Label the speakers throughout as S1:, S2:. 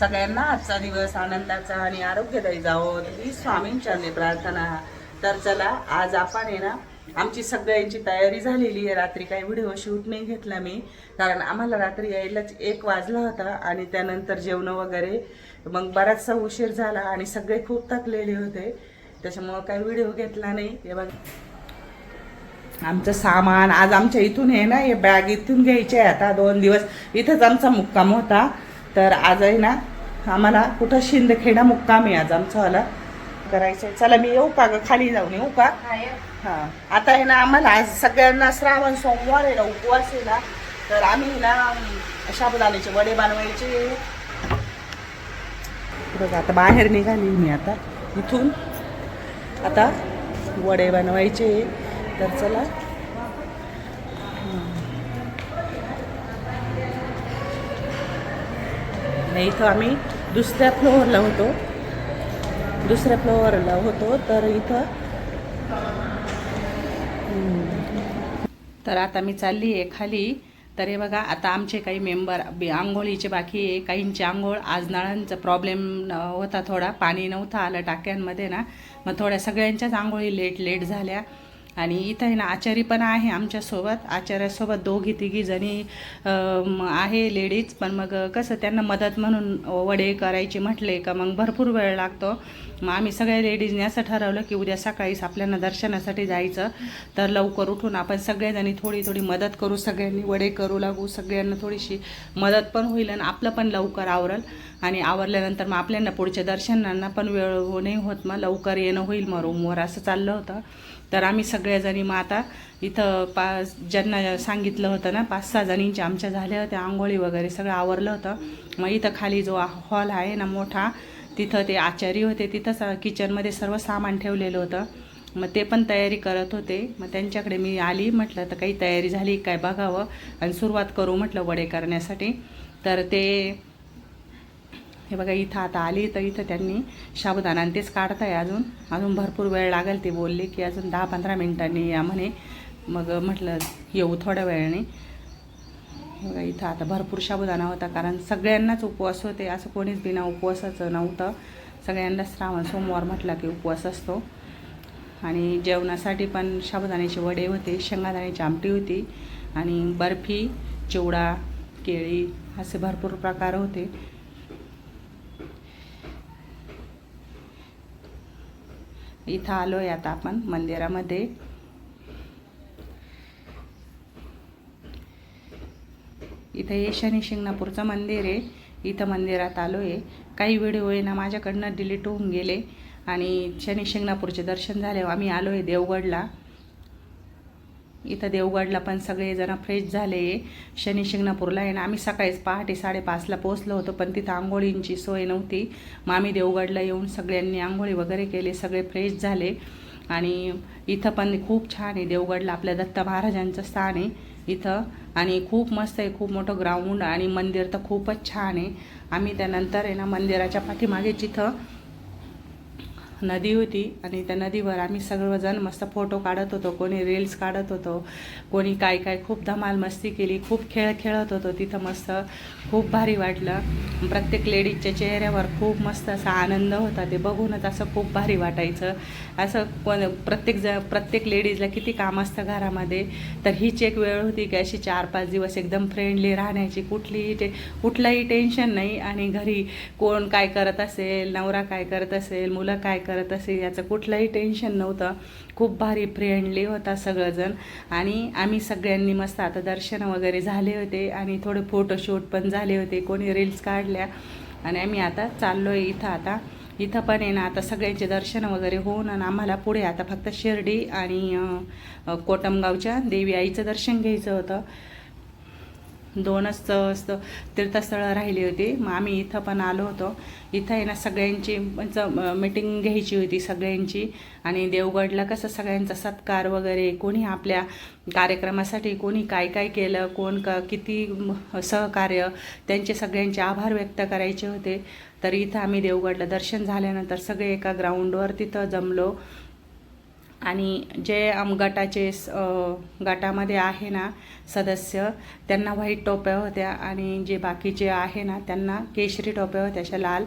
S1: सगळ्यांना आजचा दिवस आनंदाचा आणि आरोग्यदायी जावो. ही स्वामींच्या प्रार्थना. तर चला आज आपण आहे ना आमची सगळ्यांची तयारी झालेली आहे. रात्री काही व्हिडिओ शूट नाही घेतला मी कारण आम्हाला रात्री यायलाच एक वाजला होता आणि त्यानंतर जेवणं वगैरे मग बराचसा उशीर झाला आणि सगळे खूप थकलेले होते. त्याच्यामुळं काही व्हिडिओ घेतला नाही. हे बघ. आमचं सामान आज आमच्या इथून आहे ना हे बॅग इथून घ्यायचे आहे. आता दोन दिवस इथंच आमचा मुक्काम होता. तर आज आहे ना आम्हाला कुठं शिंदखेडा मुक्काम आहे आज आमचावाला करायचं आहे चला मी येऊ का ग? खाली जाऊन येऊ का? हां आता आहे ना आम्हाला आज सगळ्यांना श्रावण सोमवार आहे ना उपवास आहे ना. तर आम्ही ना साबुदाण्याचे वडे बनवायचे. बघा आता बाहेर निघाली मी आता इथून. आता वडे बनवायचे. तर चला नाही इथं आम्ही दुसऱ्या फ्लोअरला होतो. दुसऱ्या फ्लोअरला होतो तर इथं तर आता मी चालली आहे खाली. तर हे बघा आता आमचे काही मेंबर आंघोळीचे बाकी आहे. काहींची आंघोळ आज नळांचा प्रॉब्लेम होता थोडा. पाणी नव्हतं आलं टाक्यांमध्ये ना. मग थोड्या सगळ्यांच्याच आंघोळी लेट लेट झाल्या. आणि इथं आहे ना आचारी पण आहे आमच्यासोबत. आचार्यासोबत दोघी तिघी जणी आहे लेडीज पण मग कसं त्यांना मदत म्हणून वडे करायचे म्हटले का मग भरपूर वेळ लागतो. मग आम्ही सगळ्या लेडीजने असं ठरवलं की उद्या सकाळीच आपल्याला दर्शनासाठी जायचं. तर लवकर उठून आपण सगळ्याजणी थोडी थोडी मदत करू सगळ्यांनी वडे करू लागू सगळ्यांना थोडीशी मदत पण होईल आणि आपलं पण लवकर आवरल. आणि आवरल्यानंतर मग आपल्याला पुढच्या दर्शनांना पण वेळ हो- नाही होत मग लवकर येणं होईल मग रूमवर असं चाललं होतं. तर आम्ही सगळ्याजणी मग आता इथं पा ज्यांना सांगितलं होतं ना पाच सहा जणींच्या आमच्या झाल्या होत्या आंघोळी वगैरे सगळं आवरलं होतं. मग इथं खाली जो हॉल आहे ना मोठा तिथं ते आचारी होते तिथंच किचनमध्ये सर्व सामान ठेवलेलं होतं. मग ते पण तयारी करत होते. मग त्यांच्याकडे मी आली म्हटलं तर काही तयारी झाली काय बघावं? आणि सुरुवात करू म्हटलं वडे करण्यासाठी. तर ते हे बघा इथं आता आली तर इथं त्यांनी साबुदाणा आणि तेच काढताय अजून. अजून भरपूर वेळ लागेल ते बोलले की अजून दहा पंधरा मिनिटांनी या म्हणे. मग म्हटलं येऊ थोड्या वेळाने. बघा इथं आता भरपूर साबुदाणा होता कारण सगळ्यांनाच उपवास होते. असं कोणीच बिना उपवासाचं नव्हतं. सगळ्यांना श्रावण सोमवार म्हटला की उपवास असतो. आणि जेवणासाठी पण साबुदाण्याचे वडे होते शेंगादाण्याची आमटी होती आणि बर्फी चिवडा केळी असे भरपूर प्रकार होते. इथं आलो आहे आता आपण मंदिरामध्ये. इथं हे शनी शिंगणापूरचं मंदिर आहे. इथं मंदिरात आलो आहे काही व्हिडिओ आहे ना माझ्याकडनं डिलीट होऊन गेले. आणि शनी शिंगणापूरचे दर्शन झाले आम्ही आलो आहे देवगडला. इथं देवगडला पण सगळेजण फ्रेश झाले. शनी शिंगणापूरला आहे ना आम्ही सकाळीच पहाटे साडेपाचला पोचलो होतो पण तिथं आंघोळींची सोय नव्हती. मग आम्ही देवगडला येऊन सगळ्यांनी आंघोळी वगैरे केले सगळे फ्रेश झाले. आणि इथं पण खूप छान आहे. देवगडला आपल्या दत्त महाराजांचं स्थान आहे इथं. आणि खूप मस्त आहे खूप मोठं ग्राउंड आणि मंदिर तर खूपच छान आहे. आम्ही त्यानंतर आहे ना मंदिराच्या पाठीमागे जिथं नदी होती आणि त्या नदीवर आम्ही सर्वजण मस्त फोटो काढत होतो कोणी रील्स काढत होतो कोणी काय काय खूप धमाल मस्ती केली खूप खेळ खेळत होतो तिथं मस्त खूप भारी वाटलं. प्रत्येक लेडीजच्या चेहऱ्यावर खूप मस्त असा आनंद होता ते बघूनच असं खूप भारी वाटायचं. असं कोण प्रत्येक ज प्रत्येक लेडीजला किती काम असतं घरामध्ये तर हीच एक वेळ होती की अशी चार पाच दिवस एकदम फ्रेंडली राहण्याची कुठलीही टे कुठलंही टेन्शन नाही. आणि घरी कोण काय करत असेल नवरा काय करत असेल मुलं काय करत असेल याचं कुठलंही टेन्शन नव्हतं. खूप भारी फ्रेंडली होता सगळंजण. आणि आम्ही सगळ्यांनी मस्त आता दर्शन वगैरे झाले होते आणि थोडे फोटोशूट पण झाले होते. कोणी रील्स काढल्या. आणि आम्ही आता चाललो आहे इथं आता. इथं पण आहे ना आता सगळ्यांचे दर्शन वगैरे होऊन आणि आम्हाला पुढे आता फक्त शिर्डी आणि कोटमगावच्या देवी आईचं दर्शन घ्यायचं होतं. दोनच असतं तीर्थस्थळं राहिली होती. मग आम्ही इथं पण आलो होतो. इथं आहे ना सगळ्यांची म्हणजे, मीटिंग घ्यायची होती सगळ्यांची. आणि देवगडला कसं सगळ्यांचा सत्कार वगैरे कोणी आपल्या कार्यक्रमासाठी कोणी काय काय केलं कोण का किती सहकार्य त्यांचे सगळ्यांचे आभार व्यक्त करायचे होते. तर इथं आम्ही देवगडला दर्शन झाल्यानंतर सगळे एका ग्राउंडवर तिथं जमलो. आणि जे आम गटाचे स- गटामध्ये आहे ना सदस्य त्यांना व्हाईट टोप्या होत्या आणि जे बाकीचे आहे ना त्यांना केशरी टोप्या होत्या अशा लाल.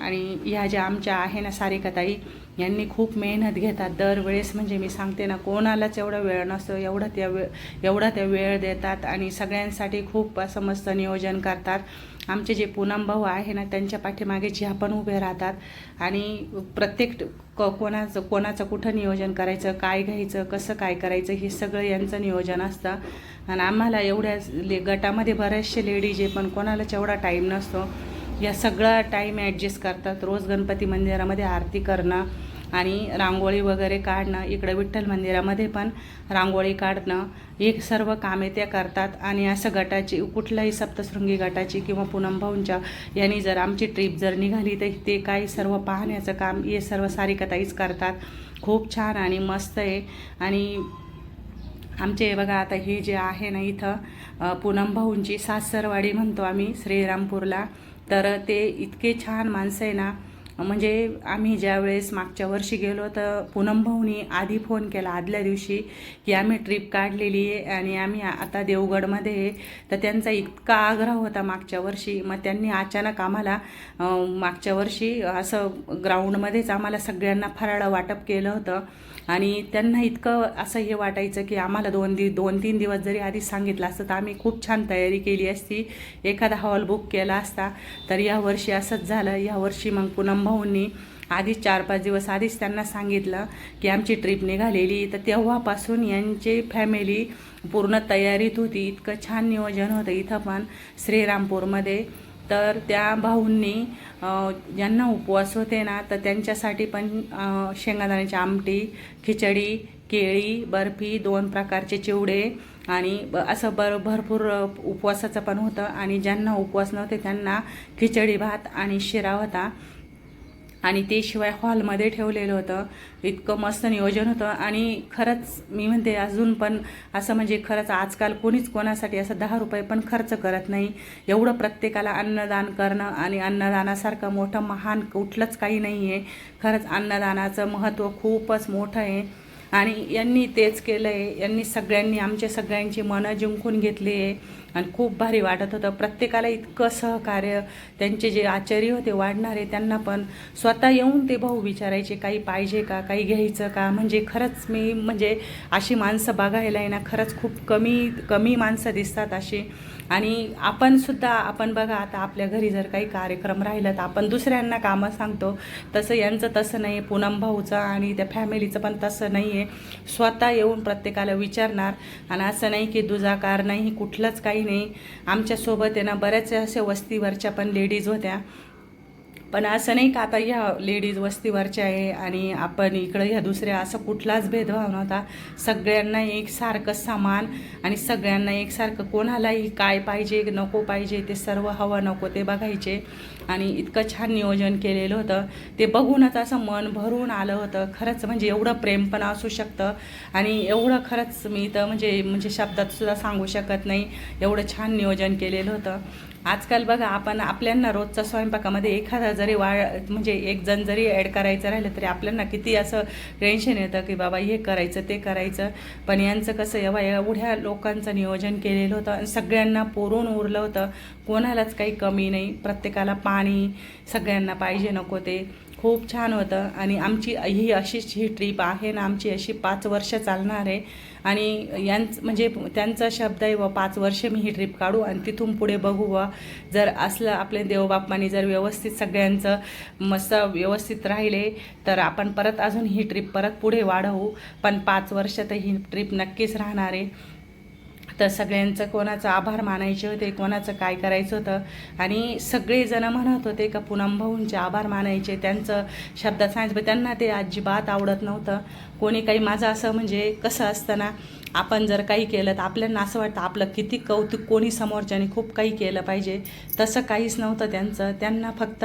S1: आणि ह्या ज्या आमच्या आहे ना सारिकाताई यांनी खूप मेहनत घेतात. दरवेळेस म्हणजे मी सांगते ना कोणालाच एवढा वेळ नसतो एवढा त्या वेळ एवढा त्या वेळ देतात आणि सगळ्यांसाठी खूप असं मस्त नियोजन करतात. आमचे जे पूनम भाऊ आहे ना त्यांच्या पाठीमागे ज्या पण उभे राहतात आणि प्रत्येक क कोणाचं कोणाचं कुठं नियोजन करायचं काय घ्यायचं कसं काय करायचं हे सगळं यांचं नियोजन असतं. आणि आम्हाला एवढ्या ले गटामध्ये बरेचसे लेडीज आहे पण कोणालाच एवढा टाईम नसतो. या सगळा टाईम ॲडजस्ट करतात. रोज गणपती मंदिरामध्ये आरती करणं आणि रांगोळी वगैरे काढणं इकडं विठ्ठल मंदिरामध्ये पण रांगोळी काढणं हे सर्व कामे त्या करतात. आणि असं गटाची कुठल्याही सप्तशृंगी गटाची किंवा पूनम भाऊंच्या यांनी जर आमची ट्रीप जर निघाली तर ते काही सर्व पाहण्याचं काम हे सर्व सारिकताईच करतात. खूप छान आणि मस्त आहे. आणि आमचे बघा आता हे जे आहे ना इथं पूनम भाऊंची सासरवाडी म्हणतो आम्ही श्रीरामपूरला. तर ते इतके छान माणसं आहे ना म्हणजे आम्ही ज्या वेळेस मागच्या वर्षी गेलो तर पूनम भाऊनी आधी फोन केला आदल्या दिवशी की आम्ही ट्रिप काढलेली आहे आणि आम्ही आता देवगडमध्ये आहे. तर त्यांचा इतका आग्रह होता मागच्या वर्षी. मग त्यांनी अचानक आम्हाला मागच्या वर्षी असं ग्राउंडमध्येच आम्हाला सगळ्यांना फराळं वाटप केलं होतं. आणि त्यांना इतकं असं हे वाटायचं की आम्हाला दोन दि दोन तीन दिवस जरी आधी सांगितलं असतं तर आम्ही खूप छान तयारी केली असती. एखादा हॉल बुक केला असता तर यावर्षी असंच झालं. यावर्षी मग पूनम भाऊंनी आधीच चार पाच दिवस आधीच त्यांना सांगितलं की आमची ट्रिप निघालेली. तर तेव्हापासून यांची फॅमिली पूर्ण तयारीत होती. इतकं छान नियोजन होतं इथं पण श्रीरामपूरमध्ये. तर त्या भाऊंनी ज्यांना उपवास होते ना तर त्यांच्यासाठी पण शेंगादाण्याची आमटी खिचडी केळी बर्फी दोन प्रकारचे चिवडे आणि ब- असं बर भरपूर उपवासाचं पण होतं. आणि ज्यांना उपवास नव्हते त्यांना खिचडी भात आणि शिरा होता. आणि ते शिवाय हॉलमध्ये ठेवलेलं होतं. इतकं मस्त नियोजन होतं. आणि खरंच मी म्हणते अजून पण असं म्हणजे खरंच आजकाल कोणीच कोणासाठी असं दहा रुपये पण खर्च करत नाही. एवढं प्रत्येकाला अन्नदान करणं आणि अन्नदानासारखं मोठं महान कुठलंच काही नाही आहे खरंच अन्नदानाचं महत्त्व खूपच मोठं आहे. आणि यांनी तेच केलं आहे यांनी सगळ्यांनी आमच्या सगळ्यांची मनं जिंकून घेतली आहे. आणि खूप भारी वाटत होतं. प्रत्येकाला इतकं सहकार्य त्यांचे जे आचार्य होते वाढणारे त्यांना पण स्वतः येऊन ते भाऊ विचारायचे काही पाहिजे का? काही घ्यायचं का? म्हणजे खरंच मी म्हणजे अशी माणसं बघायला आहे ना खरंच खूप कमी कमी माणसं दिसतात अशी. आणि आपणसुद्धा आपण बघा आता आपल्या घरी जर काही कार्यक्रम राहिला तर आपण दुसऱ्यांना कामं सांगतो. तसं यांचं तसं नाही आहे पूनम भाऊचं आणि त्या फॅमिलीचं पण तसं नाही आहे स्वतः येऊन प्रत्येकाला विचारणार आणि असं नाही की दुजाकार नाही कुठलंच काही नाही. आमच्यासोबत आहे ना बऱ्याच अशा वस्तीवरच्या पण लेडीज होत्या. पण असं नाही का आता ह्या लेडीज वस्तीवरच्या आहे आणि आपण इकडं ह्या दुसऱ्या असं कुठलाच भेदभाव नव्हता. सगळ्यांना एकसारखं समान आणि सगळ्यांना एकसारखं कोणालाही काय पाहिजे नको पाहिजे ते सर्व हवं नको ते बघायचे. आणि इतकं छान नियोजन केलेलं होतं. ते बघूनच असं मन भरून आलं होतं. खरंच म्हणजे एवढं प्रेम पण असू शकतं. आणि एवढं खरंच मी तर म्हणजे म्हणजे शब्दात सुद्धा सांगू शकत नाही. एवढं छान नियोजन केलेलं होतं. आजकाल बघा आपण आपल्यांना रोजच्या स्वयंपाकामध्ये एखादा जरी वा म्हणजे एक जण जरी ॲड करायचं राहिलं तरी आपल्यांना किती असं टेन्शन येतं की बाबा हे करायचं ते करायचं. पण यांचं कसं एव्हा एवढ्या लोकांचं नियोजन केलेलं होतं आणि सगळ्यांना पुरून उरलं होतं. कोणालाच काही कमी नाही. प्रत्येकाला पाणी सगळ्यांना पाहिजे नको ते. खूप छान होतं. आणि आमची ही अशीच ही ट्रीप आहे ना आमची अशी पाच वर्ष चालणार आहे. आणि यांच म्हणजे त्यांचा शब्द आहे व पाच वर्ष मी ही ट्रीप काढू आणि तिथून पुढे बघू व जर असलं आपले देवबाप्पानी जर व्यवस्थित सगळ्यांचं मस्त व्यवस्थित राहिले तर आपण परत अजून ही ट्रीप परत पुढे वाढवू. पण पाच वर्ष तर ही ट्रीप नक्कीच राहणार आहे. तर सगळ्यांचं कोणाचं आभार मानायचे होते कोणाचं काय करायचं होतं? आणि सगळेजण म्हणत होते का पूनम भाऊंचे आभार मानायचे त्यांचं शब्दात सांगायचं त्यांना ते अजिबात आवडत नव्हतं. कोणी काही माझं असं म्हणजे कसं असतं ना आपण जर काही केलं तर आपल्याला असं वाटतं आपलं किती कौतुक कोणी समोरच्याने खूप काही केलं पाहिजे. तसं काहीच नव्हतं त्यांचं. त्यांना फक्त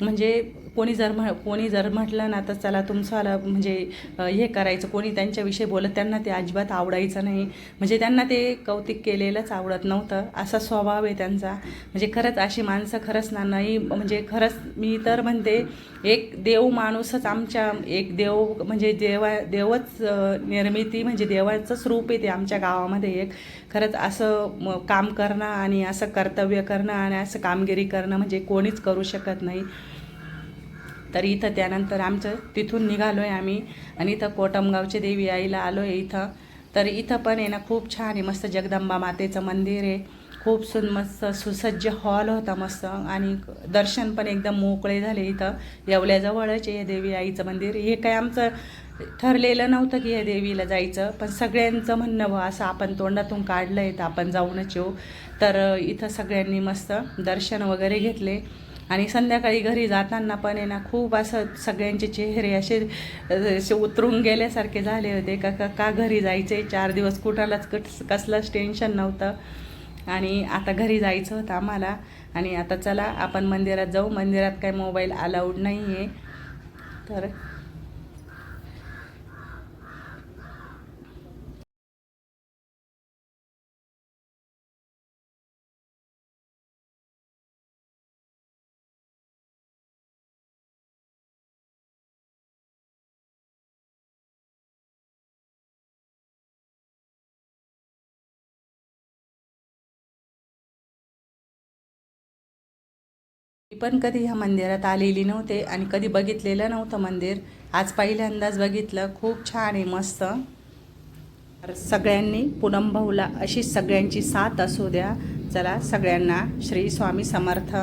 S1: म्हणजे कोणी जर म्ह कोणी जर म्हटलं ना तर चला तुमचं म्हणजे हे करायचं. कोणी त्यांच्याविषयी बोलत त्यांना ते अजिबात आवडायचं नाही. म्हणजे त्यांना ते कौतिक केलेलंच आवडत नव्हतं. असा स्वभाव आहे त्यांचा. म्हणजे खरंच अशी माणसं खरंच ना नाही म्हणजे खरंच मी तर म्हणते एक देव माणूसच आमच्या एक देव म्हणजे देवा देवच निर्मिती म्हणजे देवाचंच रूप आहे ते आमच्या गावामध्ये एक. खरंच असं काम करणं आणि असं कर्तव्य करणं आणि असं कामगिरी करणं म्हणजे कोणीच करू शकत नाही. तर इथं त्यानंतर आमचं तिथून निघालो आहे आम्ही. आणि इथं कोटमगावचे देवी आईला आलो आहे इथं. तर इथं पण आहे ना खूप छान आहे. मस्त जगदंबा मातेचं मंदिर आहे. खूप सुन मस्त सुसज्ज हॉल होता मस्त. आणि दर्शन पण एकदम मोकळे झाले इथं. येवल्याजवळच आहे या देवी आईचं मंदिर. हे काय आमचं ठरलेलं नव्हतं की या देवीला जायचं. पण सगळ्यांचं म्हणणं व असं आपण तोंडातून काढलं आहे तर आपण जाऊनच येऊ. तर इथं सगळ्यांनी मस्त दर्शन वगैरे घेतले. आणि संध्याकाळी घरी जाताना पण आहे ना खूप असं सगळ्यांचे चेहरे असे असे उतरून गेल्यासारखे झाले होते. का का का घरी जायचे चार दिवस कुठालाच कस कसलंच टेन्शन नव्हतं. आणि आता घरी जायचं होतं आम्हाला. आणि आता चला आपण मंदिरात जाऊ. मंदिरात काय मोबाईल अलाउड नाही आहे तर मी पण कधी ह्या मंदिरात आलेली नव्हते आणि कधी बघितलेलं नव्हतं मंदिर. आज पहिल्यांदाच बघितलं. खूप छान आहे मस्त. तर सगळ्यांनी पूनम भाऊला अशी सगळ्यांची साथ असू द्या. चला सगळ्यांना श्री स्वामी समर्थ.